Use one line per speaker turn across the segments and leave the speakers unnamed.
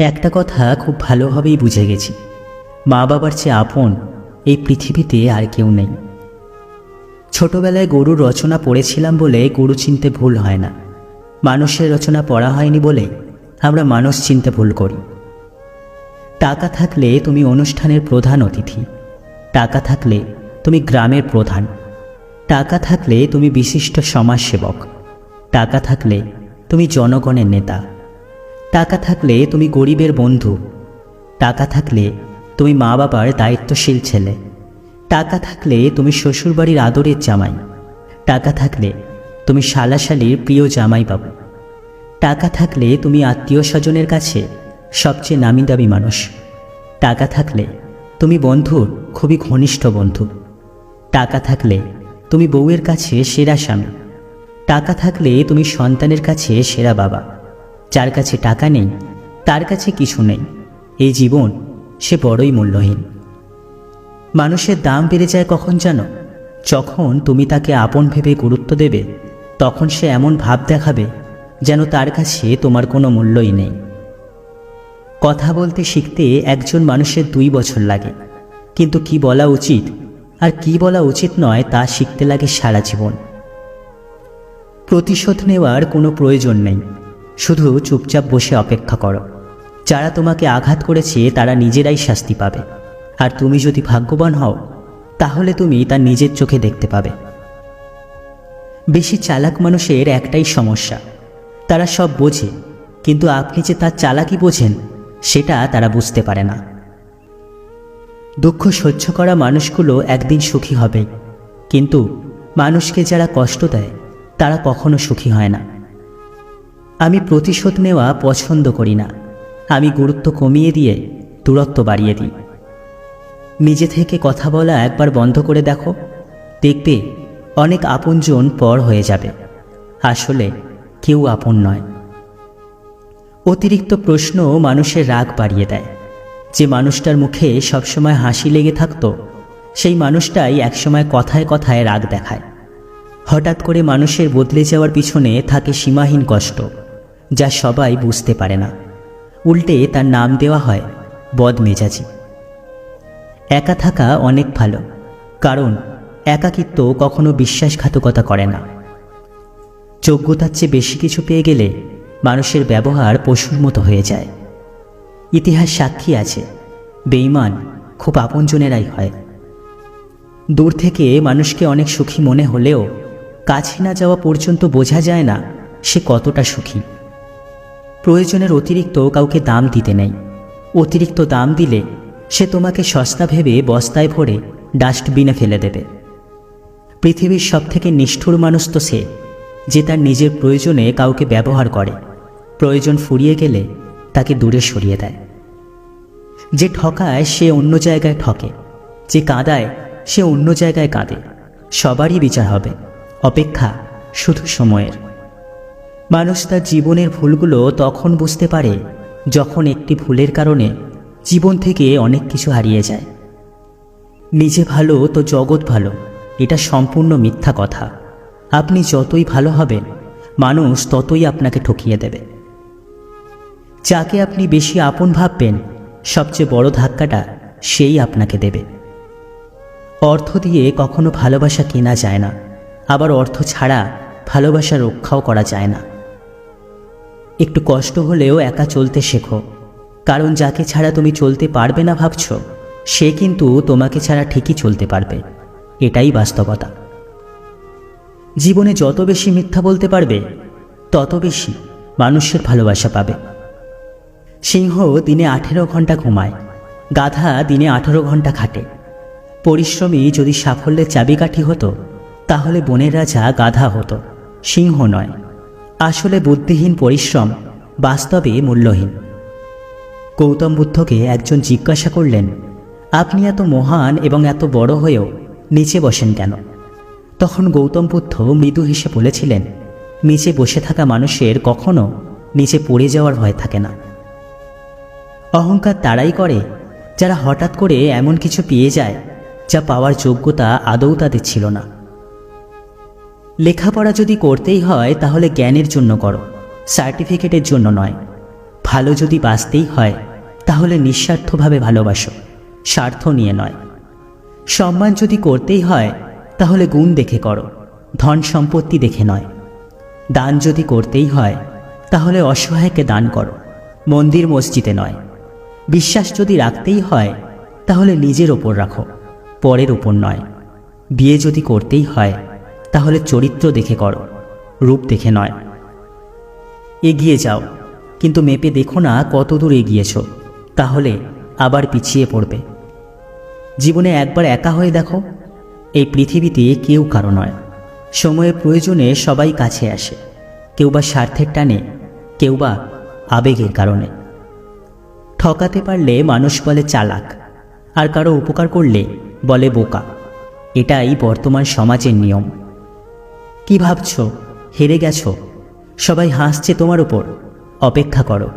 একটা কথা খুব ভালোভাবেই বুঝে গেছি। মা বাবার চেয়ে আপন এই পৃথিবীতে আর কেউ নেই। ছোটবেলায় গরুর রচনা পড়েছিলাম বলে গরু চিনতে ভুল হয় না। মানুষের রচনা পড়া হয়নি বলে আমরা মানুষ চিনতে ভুল করি। টাকা থাকলে তুমি অনুষ্ঠানের প্রধান অতিথি। টাকা থাকলে তুমি গ্রামের প্রধান। টাকা থাকলে তুমি বিশিষ্ট সমাজসেবক। টাকা থাকলে তুমি জনগণের নেতা। টাকা থাকলে তুমি গরিবের বন্ধু। টাকা থাকলে তুমি মা বাবার দায়িত্বশীল ছেলে। টাকা থাকলে তুমি শ্বশুরবাড়ির আদরের জামাই। টাকা থাকলে তুমি শালাশালির প্রিয় জামাই বাবু টাকা থাকলে তুমি আত্মীয় স্বজনের কাছে সবচেয়ে নামি দামি মানুষ। টাকা থাকলে তুমি বন্ধুর খুবই ঘনিষ্ঠ বন্ধু। টাকা থাকলে তুমি বউয়ের কাছে সেরা স্বামী। টাকা থাকলে তুমি সন্তানের কাছে সেরা বাবা। যার কাছে টাকা নেই, তার কাছে কিছু নেই। এই জীবন সে বড়ই মূল্যহীন। মানুষের দাম বেড়ে যায় কখন জানো? যখন তুমি তাকে আপন ভেবে গুরুত্ব দেবে, তখন সে এমন ভাব দেখাবে যেন তার কাছে তোমার কোনো মূল্যই নেই। কথা বলতে শিখতে একজন মানুষের দুই বছর লাগে। কিন্তু কি বলা উচিত আর কি বলা উচিত নয় তা শিখতে লাগে সারা জীবন। প্রতিশোধ নেওয়ার কোনো প্রয়োজন নেই। শুধু চুপচাপ বসে অপেক্ষা করো। যারা তোমাকে আঘাত করেছে, তারা নিজেরাই শাস্তি পাবে। আর তুমি যদি ভাগ্যবান হও, তাহলে তুমি তার নিজের চোখে দেখতে পাবে। বেশি চালাক মানুষের একটাই সমস্যা। তারা সব বোঝে, কিন্তু আপনি যে তার চালাকি বোঝেন, সেটা তারা বুঝতে পারে না। দুঃখ সহ্য করা মানুষগুলো একদিন সুখী হবে কিন্তু মানুষকে যারা কষ্ট দেয়, তারা কখনো সুখী হয় না। আমি প্রতিশোধ নেওয়া পছন্দ করি না। আমি গুরুত্ব কমিয়ে দিয়ে দূরত্ব বাড়িয়ে দিই। নিজে থেকে কথা বলা একবার বন্ধ করে দেখো, দেখবে অনেক আপনজন পর হয়ে যাবে। আসলে কেউ আপন নয়। অতিরিক্ত প্রশ্ন মানুষের রাগ বাড়িয়ে দেয়। যে মানুষটার মুখে সবসময় হাসি লেগে থাকতো, সেই মানুষটাই একসময় কথায় কথায় রাগ দেখায়। হঠাৎ করে মানুষের বদলে যাওয়ার পিছনে থাকে সীমাহীন কষ্ট। যা সবাই বুঝতে পারে না। উল্টে তার নাম দেওয়া হয় বদমেজাজি। একা থাকা অনেক ভালো, কারণ একাকিত্ব কখনো বিশ্বাসঘাতকতা করে না। যোগ্যতার চেয়ে বেশি কিছু পেয়ে গেলে মানুষের ব্যবহার পশুর মতো হয়ে যায়। ইতিহাস সাক্ষী আছে বেইমান খুব আপনজনেরাই হয়। দূর থেকে মানুষকে অনেক সুখী মনে হলেও কাছে না যাওয়া পর্যন্ত বোঝা যায় না সে কতটা সুখী। প্রয়োজনের অতিরিক্ত কাউকে দাম দিতে নেই। অতিরিক্ত দাম দিলে সে তোমাকে সস্তা ভেবে বস্তায় ভরে ডাস্টবিনে ফেলে দেবে। পৃথিবীর সবথেকে নিষ্ঠুর মানুষ তো সে, যে তার নিজের প্রয়োজনে কাউকে ব্যবহার করে। প্রয়োজন ফুরিয়ে গেলে তাকে দূরে সরিয়ে দেয়। যে ঠকায় সে অন্য জায়গায় ঠকে, যে কাঁদায় সে অন্য জায়গায় কাঁদে। সবারই বিচার হবে, অপেক্ষা শুধু সময়ের। মানুষ তার জীবনের ভুলগুলো তখন বুঝতে পারে, যখন একটি ভুলের কারণে জীবন থেকে অনেক কিছু হারিয়ে যায়। নিজে ভালো তো জগৎ ভালো, এটা সম্পূর্ণ মিথ্যা কথা। আপনি যতই ভালো হবেন, মানুষ ততই আপনাকে ঠকিয়ে দেবে। যাকে আপনি বেশি আপন ভাববেন, সবচেয়ে বড় ধাক্কাটা সেই আপনাকে দেবে। অর্থ দিয়ে কখনো ভালোবাসা কেনা যায় না, আবার অর্থ ছাড়া ভালোবাসা রক্ষাও করা যায় না। একটু কষ্ট হলেও একা চলতে শেখো। কারণ যাকে ছাড়া তুমি চলতে পারবে না ভাবছ, সে কিন্তু তোমাকে ছাড়া ঠিকই চলতে পারবে। এটাই বাস্তবতা। জীবনে যত বেশি মিথ্যা বলতে পারবে, তত বেশি মানুষের ভালোবাসা পাবে। সিংহ দিনে আঠেরো ঘণ্টা ঘুমায়, গাধা দিনে আঠেরো ঘণ্টা খাটে। পরিশ্রমী যদি সাফল্যের চাবিকাঠি হতো, তাহলে বনের রাজা গাধা হতো, সিংহ নয়। আসলে বুদ্ধিহীন পরিশ্রম বাস্তবে মূল্যহীন। গৌতম বুদ্ধকে একজন জিজ্ঞাসা করলেন, আপনি এত মহান এবং এত বড় হয়েও নিচে বসেন কেন? তখন গৌতম বুদ্ধ মৃদু হেসে বলেছিলেন, নিচে বসে থাকা মানুষের কখনো নিচে পড়ে যাওয়ার ভয় থাকে না। অহংকার তারাই করে যারা হঠাৎ করে এমন কিছু পেয়ে যায়, যা পাওয়ার যোগ্যতা আদৌ তাদের ছিল না। লেখাপড়া যদি করতেই হয়, তাহলে জ্ঞানের জন্য করো, সার্টিফিকেটের জন্য নয়। ভালো যদি বাঁচতেই হয়, তাহলে নিঃস্বার্থভাবে ভালোবাসো, স্বার্থ নিয়ে নয়। সম্মান যদি করতেই হয়, তাহলে গুণ দেখে করো, ধন সম্পত্তি দেখে নয়। দান যদি করতেই হয়, তাহলে অসহায়কে দান করো, মন্দির মসজিদে নয়। বিশ্বাস যদি রাখতেই হয়, তাহলে নিজের ওপর রাখো, পরের ওপর নয়। বিয়ে যদি করতেই হয় তাহলে চরিত্র দেখে করো, রূপ দেখে নয়। এগিয়ে যাও, কিন্তু মেপে দেখো না কত দূর এগিয়েছ, তাহলে আবার পিছিয়ে পড়বে। জীবনে একবার একা হয়ে দেখো, এই পৃথিবীতে কেউ কারও নয়। সময়ের প্রয়োজনে সবাই কাছে আসে, কেউ বা স্বার্থের টানে, কেউ বা আবেগের কারণে। ঠকাতে পারলে মানুষ বলে চালাক, আর কারও উপকার করলে বলে বোকা। এটাই বর্তমান সমাজের নিয়ম। কি ভাবছ? হেরে গেছ? সবাই হাসছে তোমার উপর। অপেক্ষা করো।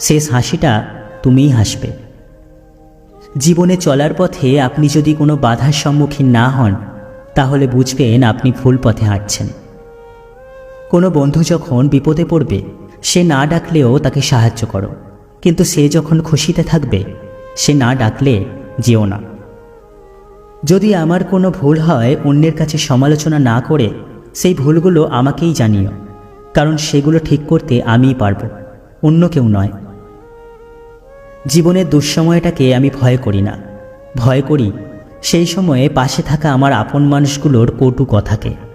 শেষ হাসিটা তুমিই হাসবে। জীবনে চলার পথে আপনি যদি কোনো বাধার সম্মুখীন না হন, তাহলে বুঝবেন আপনি ভুল পথে হাঁটছেন। কোনো বন্ধু যখন বিপদে পড়বে, সে না ডাকলেও তাকে সাহায্য করো। কিন্তু সে যখন খুশিতে থাকবে, সে না ডাকলে যেও না। যদি আমার কোনো ভুল হয়, অন্যের কাছে সমালোচনা না করে সেই ভুলগুলো আমাকেই জানিও, কারণ সেগুলো ঠিক করতে আমিই পারব, অন্য কেউ নয়। জীবনের দুঃসময়টাকে আমি ভয় করি না। ভয় করি সেই সময়ে পাশে থাকা আমার আপন মানুষগুলোর কটু কথাকে।